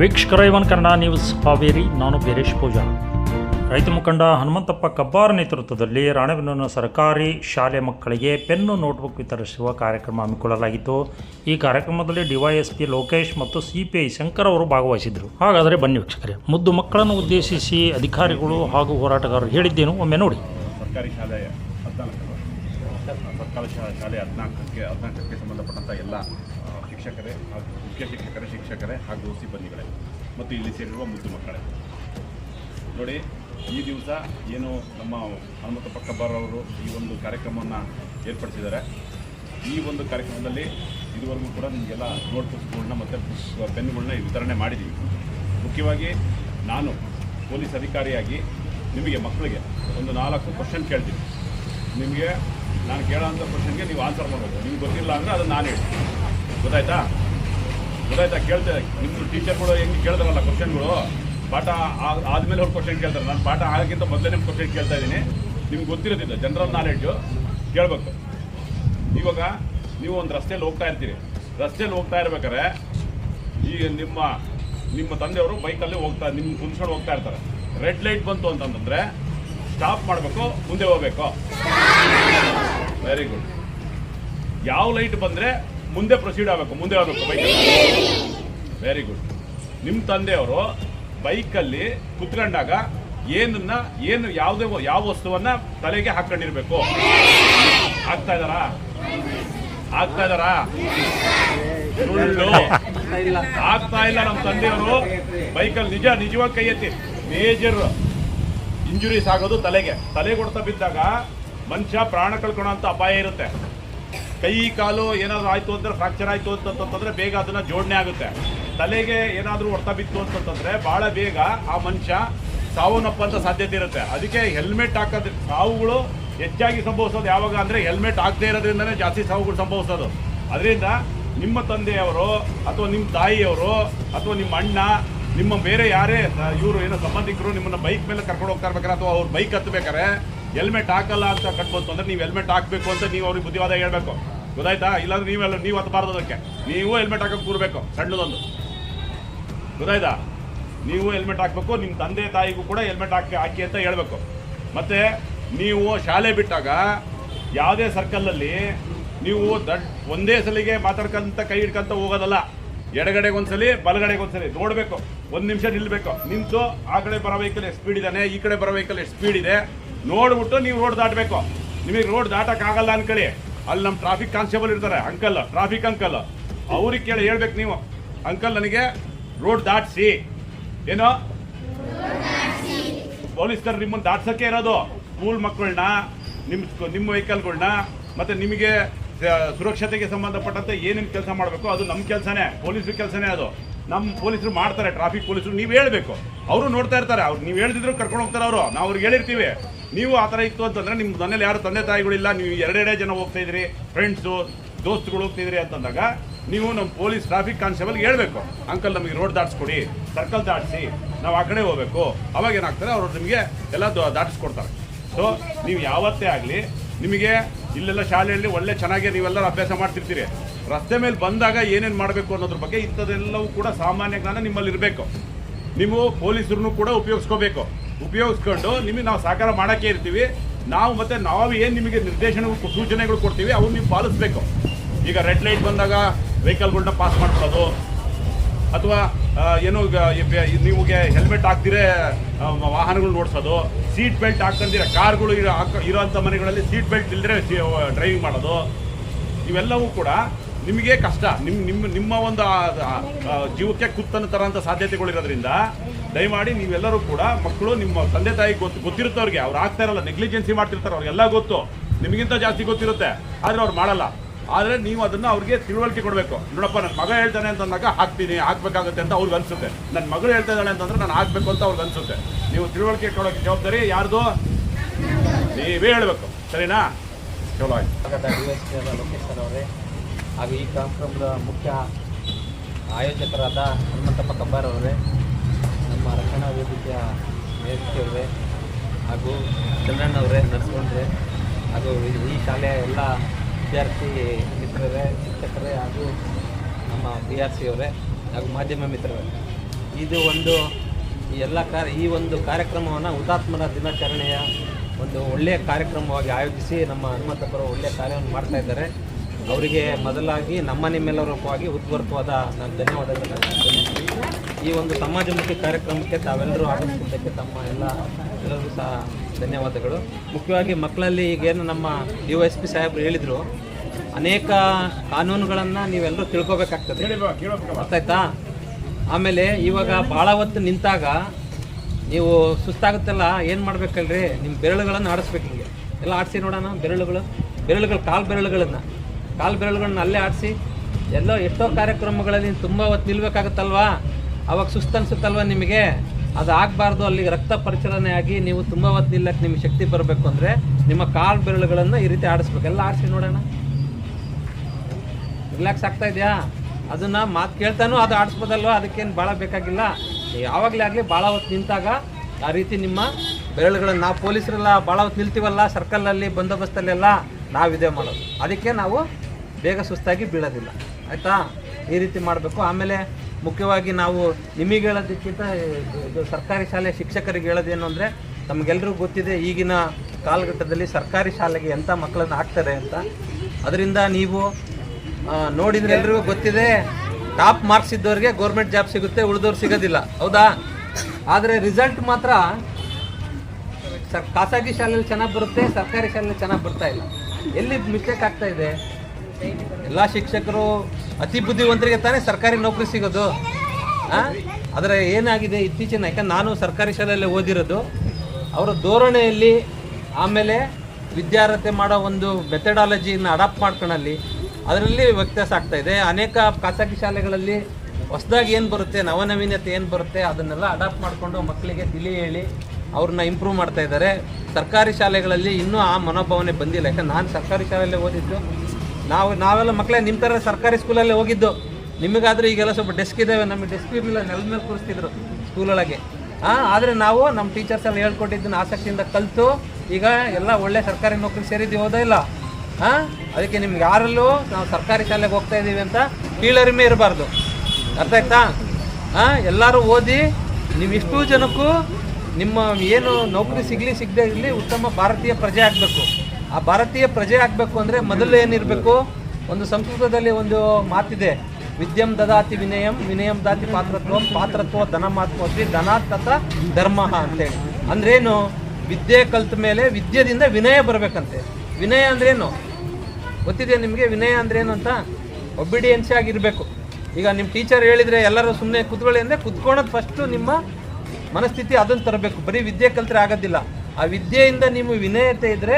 ವೀಕ್ಷಕರ, ಇವನ್ ಕನ್ನಡ ನ್ಯೂಸ್ ಹಾವೇರಿ. ನಾನು ವೀರೇಶ್ ಪೂಜಾ. ರೈತ ಮುಖಂಡ ಹನುಮಂತಪ್ಪ ಕಬ್ಬಾರ್ ನೇತೃತ್ವದಲ್ಲಿ ರಾಣೆಬೆನ್ನೂರಿನ ಸರ್ಕಾರಿ ಶಾಲೆ ಮಕ್ಕಳಿಗೆ ಪೆನ್ನು, ನೋಟ್ಬುಕ್ ವಿತರಿಸುವ ಕಾರ್ಯಕ್ರಮ ಹಮ್ಮಿಕೊಳ್ಳಲಾಗಿತ್ತು. ಈ ಕಾರ್ಯಕ್ರಮದಲ್ಲಿ ಡಿವೈಎಸ್ಪಿ ಲೋಕೇಶ್ ಮತ್ತು ಸಿಪಿಐ ಶಂಕರ್ ಅವರು ಭಾಗವಹಿಸಿದ್ದರು. ಹಾಗಾದರೆ ಬನ್ನಿ ವೀಕ್ಷಕರೇ, ಮುದ್ದು ಮಕ್ಕಳನ್ನು ಉದ್ದೇಶಿಸಿ ಅಧಿಕಾರಿಗಳು ಹಾಗೂ ಹೋರಾಟಗಾರರು ಹೇಳಿದ್ದೇನು? ಒಮ್ಮೆ ನೋಡಿ. ಸರ್ಕಾರಿ ಶಾಲೆ ಹದಿನಾಲ್ಕು ಸರ್ಕಾರಿ ಶಾಲೆ ಹದಿನಾಲ್ಕಕ್ಕೆ ಹದಿನಾಲ್ಕಕ್ಕೆ ಸಂಬಂಧಪಟ್ಟಂಥ ಎಲ್ಲ ಶಿಕ್ಷಕರೇ ಹಾಗೂ ಮುಖ್ಯ ಶಿಕ್ಷಕರೇ ಶಿಕ್ಷಕರೇ ಹಾಗೂ ಸಿಬ್ಬಂದಿಗಳೇ ಮತ್ತು ಇಲ್ಲಿ ಸೇರಿರುವ ಮುದ್ದು ಮಕ್ಕಳೇ. ನೋಡಿ, ಈ ದಿವಸ ಏನು ನಮ್ಮ ಹನುಮಂತ ಪಕ್ಕಬ್ಬಾರವರು ಈ ಒಂದು ಕಾರ್ಯಕ್ರಮವನ್ನು ಏರ್ಪಡಿಸಿದ್ದಾರೆ. ಈ ಒಂದು ಕಾರ್ಯಕ್ರಮದಲ್ಲಿ ಇದುವರೆಗೂ ಕೂಡ ನಿಮಗೆಲ್ಲ ನೋಟ್ ಬುಕ್ಸ್ಗಳನ್ನ ಮತ್ತು ಬುಕ್ಸ್, ಪೆನ್ಗಳನ್ನ ವಿತರಣೆ ಮಾಡಿದ್ದೀವಿ. ಮುಖ್ಯವಾಗಿ ನಾನು ಪೊಲೀಸ್ ಅಧಿಕಾರಿಯಾಗಿ ನಿಮಗೆ ಮಕ್ಕಳಿಗೆ ಒಂದು ನಾಲ್ಕು ಕ್ವಶನ್ ಕೇಳ್ತೀನಿ. ನಿಮಗೆ ನಾನು ಕೇಳೋಂಥ ಕ್ವಶನ್ಗೆ ನೀವು ಆನ್ಸರ್ ಮಾಡಬೇಕು ನಿಮ್ಗೆ ಗೊತ್ತಿಲ್ಲ ಅಂದರೆ ಅದನ್ನು ನಾನು ಹೇಳಿ ಗೊತ್ತಾಯ್ತಾ? ಗೊತ್ತಾಯ್ತಾ? ನಿಮ್ಮ ನಿಮ್ಮದು ಟೀಚರ್ಗಳು ಹೆಂಗೆ ಕೇಳ್ತಾರಲ್ಲ ಕ್ವಶನ್ಗಳು ಪಾಠ ಆದಮೇಲೆ ಅವ್ರು ಕ್ವಶನ್ ಕೇಳ್ತಾರೆ. ನಾನು ಪಾಠ ಆಗಕ್ಕಿಂತ ಮೊದಲೇ ನಿಮ್ಮ ಕ್ವಶನ್ ಕೇಳ್ತಾ ಇದ್ದೀನಿ. ನಿಮ್ಗೆ ಗೊತ್ತಿರೋದಿಲ್ಲ. ಜನರಲ್ ನಾಲೆಡ್ಜು ಕೇಳಬೇಕು. ಇವಾಗ ನೀವು ಒಂದು ರಸ್ತೆಯಲ್ಲಿ ಹೋಗ್ತಾ ಇರ್ತೀರಿ. ರಸ್ತೆಯಲ್ಲಿ ಹೋಗ್ತಾ ಇರ್ಬೇಕಾರೆ ಈ ನಿಮ್ಮ ನಿಮ್ಮ ತಂದೆಯವರು ಬೈಕಲ್ಲಿ ಹೋಗ್ತಾ ನಿಮ್ಮ ಕುಂತ್ಕೊಂಡು ಹೋಗ್ತಾ ಇರ್ತಾರೆ. ರೆಡ್ ಲೈಟ್ ಬಂತು ಅಂತಂದ್ರೆ ಸ್ಟಾಪ್ ಮಾಡಬೇಕು, ಮುಂದೆ ಹೋಗ್ಬೇಕು. ವೆರಿ ಗುಡ್ ಯಾವ ಲೈಟ್ ಬಂದರೆ ಮುಂದೆ ಪ್ರೊಸೀಡ್ ಆಗಬೇಕು, ಮುಂದೆ ಆಗಬೇಕು ಬೈಕ್ ವೆರಿ ಗುಡ್ ನಿಮ್ಮ ತಂದೆಯವರು ಬೈಕಲ್ಲಿ ಕುತ್ಕೊಂಡಾಗ ಏನನ್ನ, ಏನು ಯಾವುದೇ ಯಾವ ವಸ್ತುವನ್ನ ತಲೆಗೆ ಹಾಕೊಂಡಿರ್ಬೇಕು ಆಗ್ತಾ ಇದಾರಾ ಆಗ್ತಾ ಇದಾರಾ ಸುಳ್ಳು. ಆಗ್ತಾ ಇಲ್ಲ ನಮ್ಮ ತಂದೆಯವರು. ಬೈಕಲ್ಲಿ ನಿಜ, ನಿಜವಾಗಿ ಕೈ ಎತ್ತಿ. ಮೇಜರ್ ಇಂಜುರೀಸ್ ಆಗೋದು ತಲೆಗೆ. ತಲೆ ಕೊಡ್ತಾ ಬಿದ್ದಾಗ ಮನುಷ್ಯ ಪ್ರಾಣ ಕಳ್ಕೊಳ್ಳೋಂಥ ಅಪಾಯ ಇರುತ್ತೆ. ಕೈ ಕಾಲು ಏನಾದರೂ ಆಯಿತು ಅಂದರೆ ಫ್ರಾಕ್ಚರ್ ಆಯಿತು ಅಂತಂತಂದರೆ ಬೇಗ ಅದನ್ನು ಜೋಡಣೆ ಆಗುತ್ತೆ. ತಲೆಗೆ ಏನಾದರೂ ಹೊಡೆತ ಬಿತ್ತು ಅಂತಂತಂದರೆ ಭಾಳ ಬೇಗ ಆ ಮನುಷ್ಯ ಸಾವನ್ನಪ್ಪಂತ ಸಾಧ್ಯತೆ ಇರುತ್ತೆ. ಅದಕ್ಕೆ ಹೆಲ್ಮೆಟ್ ಹಾಕೋದ್ರೆ ಸಾವುಗಳು ಹೆಚ್ಚಾಗಿ ಸಂಭವಿಸೋದು ಯಾವಾಗ ಅಂದರೆ ಹೆಲ್ಮೆಟ್ ಹಾಕದೇ ಇರೋದ್ರಿಂದನೇ ಜಾಸ್ತಿ ಸಾವುಗಳು ಸಂಭವಿಸೋದು. ಅದರಿಂದ ನಿಮ್ಮ ತಂದೆಯವರು ಅಥವಾ ನಿಮ್ಮ ತಾಯಿಯವರು ಅಥವಾ ನಿಮ್ಮ ಅಣ್ಣ, ನಿಮ್ಮ ಬೇರೆ ಯಾರೇ ಇವರು ಏನೋ ಸಂಬಂಧಿಕರು ನಿಮ್ಮನ್ನು ಬೈಕ್ ಮೇಲೆ ಕರ್ಕೊಂಡು ಹೋಗ್ತಾ ಇರ್ಬೇಕಾರೆ ಅಥವಾ ಅವ್ರು ಬೈಕ್ ಹತ್ತಬೇಕಾರೆ ಹೆಲ್ಮೆಟ್ ಹಾಕಲ್ಲ ಅಂತ ಕಟ್ಬೋದು ಅಂದ್ರೆ ನೀವು ಹೆಲ್ಮೆಟ್ ಹಾಕಬೇಕು ಅಂತ ನೀವು ಅವ್ರಿಗೆ ಬುದ್ಧಿವಾದ ಹೇಳ್ಬೇಕು. ಗೊತ್ತಾಯ್ತಾ? ಇಲ್ಲಾಂದ್ರೆ ನೀವೆಲ್ಲ ನೀವು ಹತ್ತಬಾರ್ದು ಅದಕ್ಕೆ. ನೀವು ಹೆಲ್ಮೆಟ್ ಹಾಕೋಕೆ ಕೂರ್ಬೇಕು, ಸಣ್ಣದೊಂದು. ಗೊತ್ತಾಯ್ತಾ? ನೀವು ಹೆಲ್ಮೆಟ್ ಹಾಕ್ಬೇಕು ನಿಮ್ಮ ತಂದೆ ತಾಯಿಗೂ ಕೂಡ ಹೆಲ್ಮೆಟ್ ಹಾಕಿ ಹಾಕಿ ಅಂತ ಹೇಳ್ಬೇಕು. ಮತ್ತೆ ನೀವು ಶಾಲೆ ಬಿಟ್ಟಾಗ ಯಾವುದೇ ಸರ್ಕಲಲ್ಲಿ ನೀವು ದಡ್ ಒಂದೇ ಸಲಿಗೆ ಮಾತಾಡ್ಕೊಂತ ಕೈ ಹಿಡ್ಕೊಂತ ಹೋಗೋದಲ್ಲ. ಎಡಗಡೆಗೆ ಒಂದ್ಸಲಿ ಬಲಗಡೆಗೆ ಒಂದ್ಸಲಿ ನೋಡಬೇಕು. ಒಂದು ನಿಮಿಷ ನಿಲ್ಲಬೇಕು ನಿಂತು ಆ ಕಡೆ ಬರೋ ವೆಹಿಕಲ್ ಎಷ್ಟು ಸ್ಪೀಡ್ ಇದ್ದಾನೆ ಈ ಕಡೆ ಬರೋ ವೆಹಿಕಲ್ ಎಷ್ಟು ಸ್ಪೀಡ್ ಇದೆ. ನೋಡ್ಬಿಟ್ಟು ನೀವು ರೋಡ್ ದಾಟಬೇಕು. ನಿಮಗೆ ರೋಡ್ ದಾಟಕ್ಕಾಗಲ್ಲ ಅನ್ಕೊಳ್ಳಿ. ಅಲ್ಲಿ ನಮ್ಮ ಟ್ರಾಫಿಕ್ ಕಾನ್ಸ್ಟೇಬಲ್ ಇರ್ತಾರೆ ಅಂಕಲ್ ಟ್ರಾಫಿಕ್ ಅಂಕಲ್ ಅವ್ರಿಗೆ ಕೇಳಿ ಹೇಳ್ಬೇಕು ನೀವು. ಅಂಕಲ್ ನನಗೆ ರೋಡ್ ದಾಟಿಸಿ. ಏನೋ? ಪೊಲೀಸ್ನವ್ರು ನಿಮ್ಮನ್ನು ದಾಟ್ಸೋಕ್ಕೆ ಇರೋದು. ಸ್ಕೂಲ್ ಮಕ್ಕಳನ್ನ ನಿಮ್ಮ ನಿಮ್ಮ ವೆಹಿಕಲ್ಗಳನ್ನ ಮತ್ತು ನಿಮಗೆ ಸುರಕ್ಷತೆಗೆ ಸಂಬಂಧಪಟ್ಟಂತೆ ಏನೇನು ಕೆಲಸ ಮಾಡಬೇಕು, ಅದು ನಮ್ಮ ಕೆಲಸನೇ, ಪೊಲೀಸ್ರ ಕೆಲಸನೇ ಅದು. ನಮ್ಮ ಪೊಲೀಸರು ಮಾಡ್ತಾರೆ ಟ್ರಾಫಿಕ್ ಪೊಲೀಸರು, ನೀವು ಹೇಳಬೇಕು. ಅವರು ನೋಡ್ತಾ ಇರ್ತಾರೆ, ಅವ್ರು ನೀವು ಹೇಳಿದ್ರು ಕರ್ಕೊಂಡು ಹೋಗ್ತಾರೆ ಅವರು. ನಾವು ಅವ್ರಿಗೆ ಹೇಳಿರ್ತೀವಿ. ನೀವು ಆ ಥರ ಇತ್ತು ಅಂತಂದರೆ ನಿಮ್ಮ ಮನೇಲಿ ಯಾರು ತಂದೆ ತಾಯಿಗಳಿಲ್ಲ, ನೀವು ಎರಡೆರಡೇ ಜನ ಹೋಗ್ತಾ ಇದ್ರಿ ಫ್ರೆಂಡ್ಸು ದೋಸ್ತುಗಳು ಹೋಗ್ತಿದ್ರಿ ಅಂತಂದಾಗ ನೀವು ನಮ್ಮ ಪೊಲೀಸ್ ಟ್ರಾಫಿಕ್ ಕಾನ್ಸ್ಟೇಬಲ್ಗೆ ಹೇಳಬೇಕು ಅಂಕಲ್ ನಮಗೆ ರೋಡ್ ದಾಟಿಸ್ಕೊಡಿ ಸರ್ಕಲ್ ದಾಟಿಸಿ, ನಾವು ಆ ಕಡೆ ಹೋಗಬೇಕು. ಅವಾಗ ಏನಾಗ್ತಾರೆ ಅವರು ನಿಮಗೆ ಎಲ್ಲ ದಾಟಿಸ್ಕೊಡ್ತಾರೆ. ಸೊ ನೀವು ಯಾವತ್ತೇ ಆಗಲಿ ನಿಮಗೆ ಇಲ್ಲೆಲ್ಲ ಶಾಲೆಯಲ್ಲಿ ಒಳ್ಳೆ ಚೆನ್ನಾಗಿ ನೀವೆಲ್ಲರೂ ಅಭ್ಯಾಸ ಮಾಡ್ತಿರ್ತೀರಿ. ರಸ್ತೆ ಮೇಲೆ ಬಂದಾಗ ಏನೇನು ಮಾಡಬೇಕು ಅನ್ನೋದ್ರ ಬಗ್ಗೆ ಇಂಥದ್ದೆಲ್ಲವೂ ಕೂಡ ಸಾಮಾನ್ಯ ಜ್ಞಾನ ನಿಮ್ಮಲ್ಲಿ ಇರಬೇಕು ನೀವು ಪೊಲೀಸರನ್ನು ಕೂಡ ಉಪಯೋಗಿಸ್ಕೋಬೇಕು. ಉಪಯೋಗಿಸ್ಕೊಂಡು ನಿಮಗೆ ನಾವು ಸಹಕಾರ ಮಾಡೋಕ್ಕೆ ಇರ್ತೀವಿ. ನಾವು ಮತ್ತು ನಾವು ಏನು ನಿಮಗೆ ನಿರ್ದೇಶನ ಸೂಚನೆಗಳು ಕೊಡ್ತೀವಿ, ಅವು ನೀವು ಪಾಲಿಸ್ಬೇಕು. ಈಗ ರೆಡ್ ಲೈಟ್ ಬಂದಾಗ ವೆಹಿಕಲ್ಗಳನ್ನ ಪಾಸ್ ಮಾಡಿಸೋದು ಅಥವಾ ಏನು ನಿಮಗೆ ಹೆಲ್ಮೆಟ್ ಹಾಕ್ದಿರೆ ವಾಹನಗಳು ಓಡಿಸೋದು ಸೀಟ್ ಬೆಲ್ಟ್ ಹಾಕ್ಕೊಂಡಿರೋ, ಕಾರ್ಗಳು ಇರೋ, ಹಾಕ- ಇರೋಂಥ ಮನೆಗಳಲ್ಲಿ ಸೀಟ್ ಬೆಲ್ಟ್ ಇಲ್ಲದ್ರೆ ಡ್ರೈವಿಂಗ್ ಮಾಡೋದು, ಇವೆಲ್ಲವೂ ಕೂಡ ನಿಮಗೆ ಕಷ್ಟ. ನಿಮ್ಮ ನಿಮ್ಮ ನಿಮ್ಮ ಒಂದು ಜೀವಕ್ಕೆ ಕುತ್ತನ್ನು ತರೋಂಥ ಸಾಧ್ಯತೆಗಳಿರೋದ್ರಿಂದ ದಯಮಾಡಿ ನೀವೆಲ್ಲರೂ ಕೂಡ ಮಕ್ಕಳು, ನಿಮ್ಮ ತಂದೆ ತಾಯಿ ಗೊತ್ತು ಗೊತ್ತಿರುತ್ತವ್ರಿಗೆ, ಅವ್ರು ಆಗ್ತಾ ಇರಲ್ಲ ನೆಗ್ಲಿಜೆನ್ಸಿ ಮಾಡ್ತಿರ್ತಾರೆ, ಅವ್ರಿಗೆಲ್ಲ ಗೊತ್ತು. ನಿಮಗಿಂತ ಜಾಸ್ತಿ ಗೊತ್ತಿರುತ್ತೆ. ಆದರೆ ಅವ್ರು ಮಾಡಲ್ಲ. ಆದರೆ ನೀವು ಅದನ್ನು ಅವ್ರಿಗೆ ತಿಳುವಳಿಕೆ ಕೊಡಬೇಕು. ನೋಡಪ್ಪ ನನ್ನ ಮಗ ಹೇಳ್ತಾನೆ ಅಂತಂದಾಗ ಹಾಕ್ತೀನಿ, ಹಾಕ್ಬೇಕಾಗುತ್ತೆ ಅಂತ ಅವ್ರಿಗೆ ಅನಿಸುತ್ತೆ. ನನ್ನ ಮಗಳು ಹೇಳ್ತಾ ಇದ್ದಾಳೆ ಅಂತಂದ್ರೆ ನಾನು ಹಾಕಬೇಕು ಅಂತ ಅವ್ರಿಗೆ ಅನಿಸುತ್ತೆ. ನೀವು ತಿಳುವಳಿಕೆ ಕೊಡೋಕ್ಕೆ ಜವಾಬ್ದಾರಿ ಯಾರ್ದು? ನೀವೇ ಹೇಳಬೇಕು. ಸರಿನಾ? ಚಲೋ ಆಯ್ತು. ಹಾಗೂ ಈ ಕಾರ್ಯಕ್ರಮದ ಮುಖ್ಯ ಆಯೋಜಕರಾದ ಹನುಮಂತಪ್ಪ ಕಬ್ಬಾರ್ ಅವರೇ, ನಮ್ಮ ರಕ್ಷಣಾ ವೇದಿಕೆಯ ವೇದಿಕೆಯವರೇ ಹಾಗೂ ಚಂದ್ರಣ್ಣವರೇ ನರಸಿಂಹರೇ ಹಾಗೂ ಈ- ಶಾಲೆಯ ಎಲ್ಲ ವಿದ್ಯಾರ್ಥಿ ಮಿತ್ರರೇ, ಶಿಕ್ಷಕರೇ ಹಾಗೂ ನಮ್ಮ ಬಿ ಆರ್ ಸಿ ಅವರೇ ಹಾಗೂ ಮಾಧ್ಯಮ ಮಿತ್ರರೇ. ಇದು ಒಂದು ಎಲ್ಲ ಕಾರ್ಯ, ಈ ಒಂದು ಕಾರ್ಯಕ್ರಮವನ್ನು ಹುತಾತ್ಮರ ದಿನಾಚರಣೆಯ ಒಂದು ಒಳ್ಳೆಯ ಕಾರ್ಯಕ್ರಮವಾಗಿ ಆಯೋಜಿಸಿ ನಮ್ಮ ಹನುಮಂತಪ್ಪರು ಒಳ್ಳೆಯ ಕಾರ್ಯವನ್ನು ಮಾಡ್ತಾ ಇದ್ದಾರೆ. ಅವರಿಗೆ ಮೊದಲಾಗಿ ನಮ್ಮ ನಿಮ್ಮೆಲ್ಲರ ಪರವಾಗಿ ಉದ್ವರ್ತವಾದ ನಾನು ಧನ್ಯವಾದಗಳನ್ನು. ಈ ಒಂದು ಸಮಾಜಮುಖಿ ಕಾರ್ಯಕ್ರಮಕ್ಕೆ ತಾವೆಲ್ಲರೂ ಆಗಮಿಸಿದ್ದಕ್ಕೆ ತಮ್ಮ ಎಲ್ಲ ಎಲ್ಲರಿಗೂ ಸಹ ಧನ್ಯವಾದಗಳು. ಮುಖ್ಯವಾಗಿ ಮಕ್ಕಳಲ್ಲಿ ಈಗೇನು ನಮ್ಮ ಡಿ ಎಸ್ ಪಿ ಸಾಹೇಬರು ಹೇಳಿದರು, ಅನೇಕ ಕಾನೂನುಗಳನ್ನು ನೀವೆಲ್ಲರೂ ತಿಳ್ಕೊಬೇಕಾಗ್ತದೆ. ಗೊತ್ತಾಯ್ತಾ ಆಮೇಲೆ ಇವಾಗ ಭಾಳ ಹೊತ್ತು ನಿಂತಾಗ ನೀವು ಸುಸ್ತಾಗುತ್ತಲ್ಲ, ಏನು ಮಾಡ್ಬೇಕಲ್ರಿ? ನಿಮ್ಮ ಬೆರಳುಗಳನ್ನು ಆಡಿಸ್ಬೇಕು ಹಿಂಗೆ. ಎಲ್ಲ ಆಡಿಸಿ ನೋಡೋಣ, ಬೆರಳುಗಳು ಬೆರಳುಗಳು, ಕಾಲು ಬೆರಳುಗಳನ್ನು. ಕಾಲು ಬೆರಳುಗಳನ್ನ ಅಲ್ಲೇ ಆಡಿಸಿ, ಎಲ್ಲೋ ಎಷ್ಟೋ ಕಾರ್ಯಕ್ರಮಗಳಲ್ಲಿ ತುಂಬ ಹೊತ್ತು ನಿಲ್ಬೇಕಾಗುತ್ತಲ್ವಾ? ಅವಾಗ ಸುಸ್ತು ಅನಿಸುತ್ತಲ್ವ ನಿಮಗೆ? ಅದು ಆಗಬಾರ್ದು, ಅಲ್ಲಿಗೆ ರಕ್ತ ಪರಿಚಲನೆ ಆಗಿ ನೀವು ತುಂಬ ಹೊತ್ತು ನಿಲ್ಲಕ್ಕೆ ನಿಮಗೆ ಶಕ್ತಿ ಬರಬೇಕು ಅಂದರೆ ನಿಮ್ಮ ಕಾಲು ಬೆರಳುಗಳನ್ನು ಈ ರೀತಿ ಆಡಿಸ್ಬೇಕು. ಎಲ್ಲ ಆಡಿಸಿ ನೋಡೋಣ. ರಿಲ್ಯಾಕ್ಸ್ ಆಗ್ತಾ ಇದೆಯಾ? ಅದನ್ನು ಮಾತು ಕೇಳ್ತಾನೂ ಅದು ಆಡಿಸ್ಬೋದಲ್ವಾ? ಅದಕ್ಕೇನು ಭಾಳ ಬೇಕಾಗಿಲ್ಲ. ನೀವು ಯಾವಾಗಲೇ ಆಗಲಿ ಭಾಳ ಹೊತ್ತು ನಿಂತಾಗ ಆ ರೀತಿ ನಿಮ್ಮ ಬೆರಳುಗಳನ್ನು ನಾವು ಪೊಲೀಸರೆಲ್ಲ ಭಾಳ ಹೊತ್ತು ನಿಲ್ತೀವಲ್ಲ ಸರ್ಕಲಲ್ಲಿ ಬಂದೋಬಸ್ತಲ್ಲೆಲ್ಲ ನಾವಿದೆ ಮಾಡೋದು. ಅದಕ್ಕೆ ನಾವು ಬೇಗ ಸುಸ್ತಾಗಿ ಬೀಳೋದಿಲ್ಲ. ಆಯಿತಾ? ಈ ರೀತಿ ಮಾಡಬೇಕು. ಆಮೇಲೆ ಮುಖ್ಯವಾಗಿ ನಾವು ನಿಮಗೆ ಹೇಳೋದಕ್ಕಿಂತ ಇದು- ಸರ್ಕಾರಿ ಶಾಲೆ ಶಿಕ್ಷಕರಿಗೆ ಹೇಳೋದೇನು ಅಂದರೆ, ನಮಗೆಲ್ರಿಗೂ ಗೊತ್ತಿದೆ, ಈಗಿನ ಕಾಲಘಟ್ಟದಲ್ಲಿ ಸರ್ಕಾರಿ ಶಾಲೆಗೆ ಎಂಥ ಮಕ್ಕಳನ್ನು ಹಾಕ್ತಾರೆ ಅಂತ. ಅದರಿಂದ ನೀವು ನೋಡಿದ್ರೆ ಎಲ್ರಿಗೂ ಗೊತ್ತಿದೆ, ಟಾಪ್ ಮಾರ್ಕ್ಸ್ ಇದ್ದವ್ರಿಗೆ ಗೌರ್ಮೆಂಟ್ ಜಾಬ್ ಸಿಗುತ್ತೆ, ಉಳಿದವ್ರು ಸಿಗೋದಿಲ್ಲ. ಹೌದಾ? ಆದರೆ ರಿಸಲ್ಟ್ ಮಾತ್ರ ಸರ್, ಖಾಸಗಿ ಶಾಲೆಯಲ್ಲಿ ಚೆನ್ನಾಗಿ ಬರುತ್ತೆ, ಸರ್ಕಾರಿ ಶಾಲೆಯಲ್ಲಿ ಚೆನ್ನಾಗಿ ಬರ್ತಾ ಇಲ್ಲ. ಎಲ್ಲಿ ಮಿಸ್ಟೇಕ್ ಆಗ್ತಾ ಇದೆ? ಎಲ್ಲ ಶಿಕ್ಷಕರು ಅತಿ ಬುದ್ಧಿವಂತರಿಗೆ ತಾನೇ ಸರ್ಕಾರಿ ನೌಕರಿ ಸಿಗೋದು ಆದರೆ ಏನಾಗಿದೆ ಇತ್ತೀಚಿನ, ಯಾಕಂದ್ರೆ ನಾನು ಸರ್ಕಾರಿ ಶಾಲೆಯಲ್ಲಿ ಓದಿರೋದು, ಅವರ ಧೋರಣೆಯಲ್ಲಿ ಆಮೇಲೆ ವಿದ್ಯಾರ್ಹತೆ ಮಾಡೋ ಒಂದು ಮೆಥಡಾಲಜಿನ ಅಡಾಪ್ಟ್ ಮಾಡ್ಕೊಳ್ಳಲ್ಲಿ ಅದರಲ್ಲಿ ವ್ಯತ್ಯಾಸ ಆಗ್ತಾ ಇದೆ. ಅನೇಕ ಖಾಸಗಿ ಶಾಲೆಗಳಲ್ಲಿ ಹೊಸದಾಗಿ ಏನು ಬರುತ್ತೆ, ನವನವೀನತೆ ಏನು ಬರುತ್ತೆ, ಅದನ್ನೆಲ್ಲ ಅಡಾಪ್ಟ್ ಮಾಡಿಕೊಂಡು ಮಕ್ಕಳಿಗೆ ತಿಳಿ ಹೇಳಿ ಅವ್ರನ್ನ ಇಂಪ್ರೂವ್ ಮಾಡ್ತಾ ಇದ್ದಾರೆ. ಸರ್ಕಾರಿ ಶಾಲೆಗಳಲ್ಲಿ ಇನ್ನೂ ಆ ಮನೋಭಾವನೆ ಬಂದಿಲ್ಲ. ಯಾಕಂದ್ರೆ ನಾನು ಸರ್ಕಾರಿ ಶಾಲೆಯಲ್ಲೇ ಓದಿದ್ದು ನಾವು ನಾವೆಲ್ಲ ಮಕ್ಕಳೇ ನಿಮ್ಮ ಥರ ಸರ್ಕಾರಿ ಸ್ಕೂಲಲ್ಲೇ ಹೋಗಿದ್ದು. ನಿಮಗಾದರೂ ಈಗೆಲ್ಲ ಸ್ವಲ್ಪ ಡೆಸ್ಕ್ ಇದ್ದಾವೆ ನಮಗೆ ಡೆಸ್ಕ್ ಇರಲಿಲ್ಲ, ನೆಲದ ಮೇಲೆ ಕೂರಿಸ್ತಿದ್ರು ಸ್ಕೂಲೊಳಗೆ ಹಾಂ ಆದರೆ ನಾವು ನಮ್ಮ ಟೀಚರ್ಸ್ ಎಲ್ಲ ಹೇಳ್ಕೊಟ್ಟಿದ್ದನ್ನು ಆಸಕ್ತಿಯಿಂದ ಕಲಿತು, ಈಗ ಎಲ್ಲ ಒಳ್ಳೆ ಸರ್ಕಾರಿ ನೌಕರಿ ಸೇರಿದ್ದು ಹೌದಾ ಇಲ್ಲ? ಹಾಂ ಅದಕ್ಕೆ ನಿಮ್ಗೆ ಯಾರಲ್ಲೂ ನಾವು ಸರ್ಕಾರಿ ಶಾಲೆಗೆ ಹೋಗ್ತಾ ಇದ್ದೀವಿ ಅಂತ ಕೀಳರಿಮೆ ಇರಬಾರ್ದು. ಅರ್ಥ ಆಯ್ತಾ? ಹಾಂ ಎಲ್ಲರೂ ಓದಿ ನೀವು ಇಷ್ಟು ಜನಕ್ಕೂ ನಿಮ್ಮ ಏನು ನೌಕರಿ ಸಿಗಲಿ, ಸಿಗದೆ ಇರಲಿ ಉತ್ತಮ ಭಾರತೀಯ ಪ್ರಜೆ ಆಗಬೇಕು. ಆ ಭಾರತೀಯ ಪ್ರಜೆ ಆಗಬೇಕು ಅಂದರೆ ಮೊದಲು ಏನಿರಬೇಕು? ಒಂದು ಸಂಸ್ಕೃತದಲ್ಲಿ ಒಂದು ಮಾತಿದೆ. ವಿದ್ಯಂ ದದಾತಿ ವಿನಯಂ ವಿನಯಂ ದಾತಿ ಪಾತ್ರತ್ವ ಪಾತ್ರತ್ವ ಧನ ಮಾತ್ಮೋಸ್ತಿ ಧನ ಧರ್ಮ ಅಂತೇಳಿ. ಅಂದ್ರೇನು? ವಿದ್ಯೆ ಕಲ್ತ ಮೇಲೆ ವಿದ್ಯೆದಿಂದ ವಿನಯ ಬರಬೇಕಂತೆ. ವಿನಯ ಅಂದ್ರೇನು? ಗೊತ್ತಿದೆ ನಿಮಗೆ? ವಿನಯ ಅಂದ್ರೇನು ಅಂತ? ಒಬಿಡಿಯನ್ಸ್ ಆಗಿರಬೇಕು. ಈಗ ನಿಮ್ಮ ಟೀಚರ್ ಹೇಳಿದರೆ ಎಲ್ಲರೂ ಸುಮ್ಮನೆ ಕುತ್ಕೊಳ್ಳಿ ಅಂದರೆ ಕುತ್ಕೊಳ್ಳೋದು ಫಸ್ಟು ನಿಮ್ಮ ಮನಸ್ಥಿತಿ ಅದನ್ನು ತರಬೇಕು. ಬರೀ ವಿದ್ಯೆ ಕಲ್ತ್ರೆ ಆಗೋದಿಲ್ಲ. ಆ ವಿದ್ಯೆಯಿಂದ ನಿಮ್ಮ ವಿನಯತೆ ಇದ್ದರೆ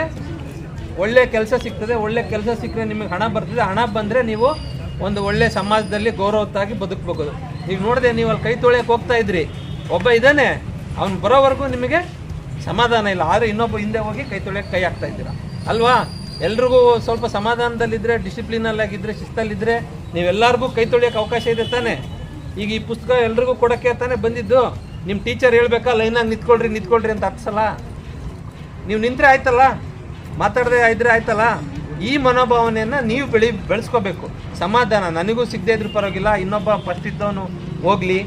ಒಳ್ಳೆ ಕೆಲಸ ಸಿಗ್ತದೆ, ಒಳ್ಳೆ ಕೆಲಸ ಸಿಕ್ಕರೆ ನಿಮಗೆ ಹಣ ಬರ್ತದೆ, ಹಣ ಬಂದರೆ ನೀವು ಒಂದು ಒಳ್ಳೆ ಸಮಾಜದಲ್ಲಿ ಗೌರವತ್ತಾಗಿ ಬದುಕಬಹುದು ಈಗ ನೋಡಿದೆ ನೀವು ಅಲ್ಲಿ ಕೈ ತೊಳೆಯಕ್ಕೆ ಹೋಗ್ತಾ ಇದ್ರಿ, ಒಬ್ಬ ಇದ್ದಾನೆ, ಅವ್ನು ಬರೋವರೆಗೂ ನಿಮಗೆ ಸಮಾಧಾನ ಇಲ್ಲ, ಆದರೆ ಇನ್ನೊಬ್ಬ ಹಿಂದೆ ಹೋಗಿ ಕೈ ತೊಳೆಯಕ್ಕೆ ಕೈ ಹಾಕ್ತಾ ಇದ್ದೀರಾ? ಅಲ್ವಾ? ಎಲ್ರಿಗೂ ಸ್ವಲ್ಪ ಸಮಾಧಾನದಲ್ಲಿದ್ದರೆ ಡಿಸಿಪ್ಲಿನಲ್ಲಾಗಿದ್ದರೆ ಶಿಸ್ತಲ್ಲಿದ್ದರೆ ನೀವೆಲ್ಲರಿಗೂ ಕೈ ತೊಳೆಯೋಕೆ ಅವಕಾಶ ಇದೆ ತಾನೆ? ಈಗ ಈ ಪುಸ್ತಕ ಎಲ್ರಿಗೂ ಕೊಡೋಕ್ಕೆ ತಾನೇ ಬಂದಿದ್ದು? ನಿಮ್ಮ ಟೀಚರ್ ಹೇಳ್ಬೇಕಾ, ಲೈನಾಗಿ ನಿಂತ್ಕೊಳ್ರಿ ನಿಂತ್ಕೊಳ್ರಿ ಅಂತ ಹತ್ತಿಸಲ್ಲ ನೀವು ನಿಂತರೆ ಆಯ್ತಲ್ಲ? ಮಾತಾಡದೆ ಇದ್ರೆ ಆಯ್ತಲ್ಲ? ಈ ಮನೋಭಾವನೆಯನ್ನು ನೀವು ಬೆಳಿ ಬೆಳೆಸ್ಕೋಬೇಕು. ಸಮಾಧಾನ. ನನಗೂ ಸಿಗದೇ ಇದ್ರೂ ಪರವಾಗಿಲ್ಲ. ಇನ್ನೊಬ್ಬ ಫಸ್ಟ್ ಇದ್ದವನು ಹೋಗಲಿ.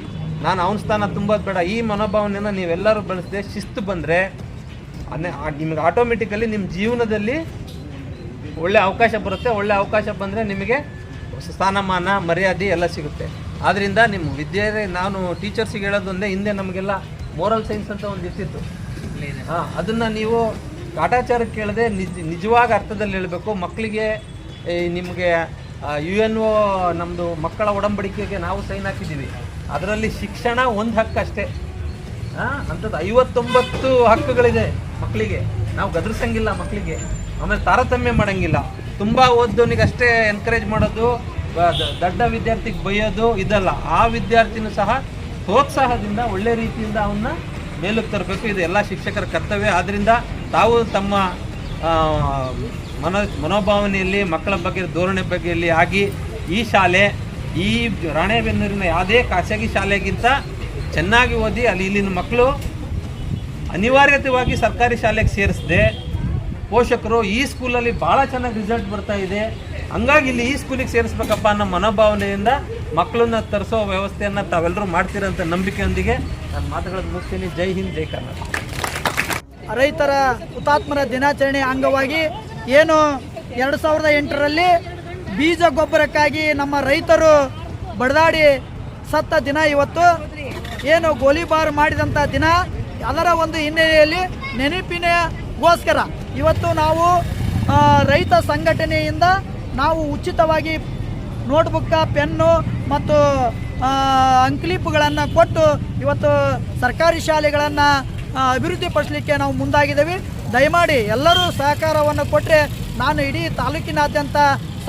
ನಾನು ಅವನ ಸ್ಥಾನ ತುಂಬೋದು ಬೇಡ. ಈ ಮನೋಭಾವನೆಯನ್ನು ನೀವೆಲ್ಲರೂ ಬೆಳೆಸದೆ ಶಿಸ್ತು ಬಂದರೆ ನಿಮಗೆ ಆಟೋಮೆಟಿಕಲಿ ನಿಮ್ಮ ಜೀವನದಲ್ಲಿ ಒಳ್ಳೆ ಅವಕಾಶ ಬರುತ್ತೆ. ಒಳ್ಳೆ ಅವಕಾಶ ಬಂದರೆ ನಿಮಗೆ ಸ್ಥಾನಮಾನ ಮರ್ಯಾದೆ ಎಲ್ಲ ಸಿಗುತ್ತೆ. ಆದ್ದರಿಂದ ನಿಮ್ಮ ವಿದ್ಯೆ ನಾನು ಟೀಚರ್ಸಿಗೆ ಹೇಳೋದೊಂದೇ ಹಿಂದೆ ನಮಗೆಲ್ಲ ಮೋರಲ್ ಸೈನ್ಸ್ ಅಂತ ಒಂದು ಇರ್ತಿತ್ತು. ಹಾಂ ಅದನ್ನು ನೀವು ಕಾಟಾಚಾರಕ್ಕೆ ಕೇಳದೆ ನಿಜ ನಿಜವಾಗ ಅರ್ಥದಲ್ಲಿ ಹೇಳಬೇಕು. ಮಕ್ಕಳಿಗೆ ನಿಮಗೆ ಯು ಎನ್ ಒ ನಮ್ಮದು ಮಕ್ಕಳ ಒಡಂಬಡಿಕೆಗೆ ನಾವು ಸೈನ್ ಹಾಕಿದ್ದೀವಿ. ಅದರಲ್ಲಿ ಶಿಕ್ಷಣ ಒಂದು ಹಕ್ಕು ಅಷ್ಟೇ. ಹಾಂ ಅಂಥದ್ದು ಐವತ್ತೊಂಬತ್ತು ಹಕ್ಕುಗಳಿದೆ ಮಕ್ಕಳಿಗೆ. ನಾವು ಗದರ್ಸಂಗಿಲ್ಲ ಮಕ್ಕಳಿಗೆ. ಆಮೇಲೆ ತಾರತಮ್ಯ ಮಾಡೋಂಗಿಲ್ಲ. ತುಂಬ ಓದೋನಿಗೆ ಅಷ್ಟೇ ಎನ್ಕರೇಜ್ ಮಾಡೋದು ದೊಡ್ಡ ವಿದ್ಯಾರ್ಥಿಗೆ ಬೈಯೋದು ಇದಲ್ಲ. ಆ ವಿದ್ಯಾರ್ಥಿನೂ ಸಹ ಪ್ರೋತ್ಸಾಹದಿಂದ, ಒಳ್ಳೆ ರೀತಿಯಿಂದ ಅವನ್ನ ಮೇಲಕ್ಕೆ ತರಬೇಕು. ಇದು ಎಲ್ಲ ಶಿಕ್ಷಕರ ಕರ್ತವ್ಯ. ಆದ್ದರಿಂದ ತಾವು ತಮ್ಮ ಮನೋ, ಮನೋಭಾವನೆಯಲ್ಲಿ, ಮಕ್ಕಳ ಬಗ್ಗೆ, ಧೋರಣೆ ಬಗ್ಗೆಯಲ್ಲಿ ಆಗಿ ಈ ಶಾಲೆ, ಈ ರಾಣೆಬೆನ್ನೂರಿನ ಯಾವುದೇ ಖಾಸಗಿ ಶಾಲೆಗಿಂತ ಚೆನ್ನಾಗಿ ಓದಿ ಅಲ್ಲಿ ಇಲ್ಲಿನ ಮಕ್ಕಳು ಅನಿವಾರ್ಯತೆಯಾಗಿ ಸರ್ಕಾರಿ ಶಾಲೆಗೆ ಸೇರಿಸಿದೆ. ಪೋಷಕರು ಈ ಸ್ಕೂಲಲ್ಲಿ ಭಾಳ ಚೆನ್ನಾಗಿ ರಿಸಲ್ಟ್ ಬರ್ತಾ ಇದೆ. ಹಂಗಾಗಿ ಇಲ್ಲಿ ಈ ಸ್ಕೂಲಿಗೆ ಸೇರಿಸ್ಬೇಕಪ್ಪ ಅನ್ನೋ ಮನೋಭಾವನೆಯಿಂದ ಮಕ್ಕಳನ್ನ ತರಿಸೋ ವ್ಯವಸ್ಥೆಯನ್ನು ತಾವೆಲ್ಲರೂ ಮಾಡ್ತೀರಂತ ನಂಬಿಕೆಯೊಂದಿಗೆ ನಾನು ಮಾತುಗಳನ್ನು ಮುಗಿಸ್ತೀನಿ. ಜೈ ಹಿಂದ್, ಜೈ ಕರ್ನಾಟಕ. ರೈತರ ಹುತಾತ್ಮರ ದಿನಾಚರಣೆ ಅಂಗವಾಗಿ ಏನು ಎರಡು ಸಾವಿರದ ಎಂಟರಲ್ಲಿ ಬೀಜ ಗೊಬ್ಬರಕ್ಕಾಗಿ ನಮ್ಮ ರೈತರು ಬಡದಾಡಿ ಸತ್ತ ದಿನ ಇವತ್ತು. ಏನು ಗೋಲಿಬಾರ್ ಮಾಡಿದಂಥ ದಿನ ಅದರ ಒಂದು ಹಿನ್ನೆಲೆಯಲ್ಲಿ ನೆನಪಿನಗೋಸ್ಕರ ಇವತ್ತು ನಾವು ರೈತ ಸಂಘಟನೆಯಿಂದ ನಾವು ಉಚಿತವಾಗಿ ನೋಟ್ಬುಕ್ಕ, ಪೆನ್ನು ಮತ್ತು ಅಂಕ್ಲಿಪ್ಗಳನ್ನು ಕೊಟ್ಟು ಇವತ್ತು ಸರ್ಕಾರಿ ಶಾಲೆಗಳನ್ನು ಅಭಿವೃದ್ಧಿಪಡಿಸಲಿಕ್ಕೆ ನಾವು ಮುಂದಾಗಿದ್ದೇವೆ. ದಯಮಾಡಿ ಎಲ್ಲರೂ ಸಹಕಾರವನ್ನು ಕೊಟ್ಟರೆ ನಾನು ಇಡೀ ತಾಲೂಕಿನಾದ್ಯಂತ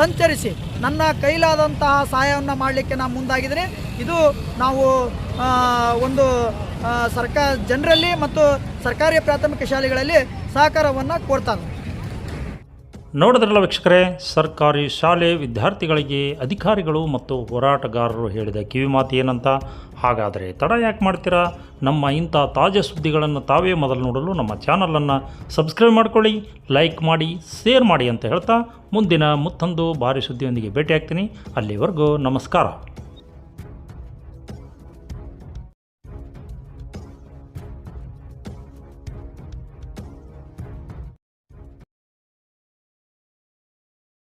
ಸಂಚರಿಸಿ ನನ್ನ ಕೈಲಾದಂತಹ ಸಹಾಯವನ್ನು ಮಾಡಲಿಕ್ಕೆ ನಾನು ಮುಂದಾಗಿದ್ದೀನಿ ಇದು ನಾವು ಒಂದು ಸರ್ಕಾರ ಜನರಲ್ಲಿ ಮತ್ತು ಸರ್ಕಾರಿ ಪ್ರಾಥಮಿಕ ಶಾಲೆಗಳಲ್ಲಿ ಸಹಕಾರವನ್ನು ಕೊಡ್ತಾರೆ ನೋಡಿದ್ರಲ್ಲ ವೀಕ್ಷಕರೇ, ಸರ್ಕಾರಿ ಶಾಲೆ ವಿದ್ಯಾರ್ಥಿಗಳಿಗೆ ಅಧಿಕಾರಿಗಳು ಮತ್ತು ಹೋರಾಟಗಾರರು ಹೇಳಿದ ಕಿವಿ ಮಾತು ಏನಂತ? ಹಾಗಾದರೆ ತಡ ಯಾಕೆ ಮಾಡ್ತೀರಾ? ನಮ್ಮ ಇಂಥ ತಾಜಾ ಸುದ್ದಿಗಳನ್ನು ತಾವೇ ಮೊದಲು ನೋಡಲು ನಮ್ಮ ಚಾನಲನ್ನು ಸಬ್ಸ್ಕ್ರೈಬ್ ಮಾಡ್ಕೊಳ್ಳಿ, ಲೈಕ್ ಮಾಡಿ, ಶೇರ್ ಮಾಡಿ ಅಂತ ಹೇಳ್ತಾ ಮುಂದಿನ ಮತ್ತೊಂದು ಭಾರಿ ಸುದ್ದಿಯೊಂದಿಗೆ ಭೇಟಿಯಾಗ್ತೀನಿ. ಅಲ್ಲಿವರೆಗೂ ನಮಸ್ಕಾರ.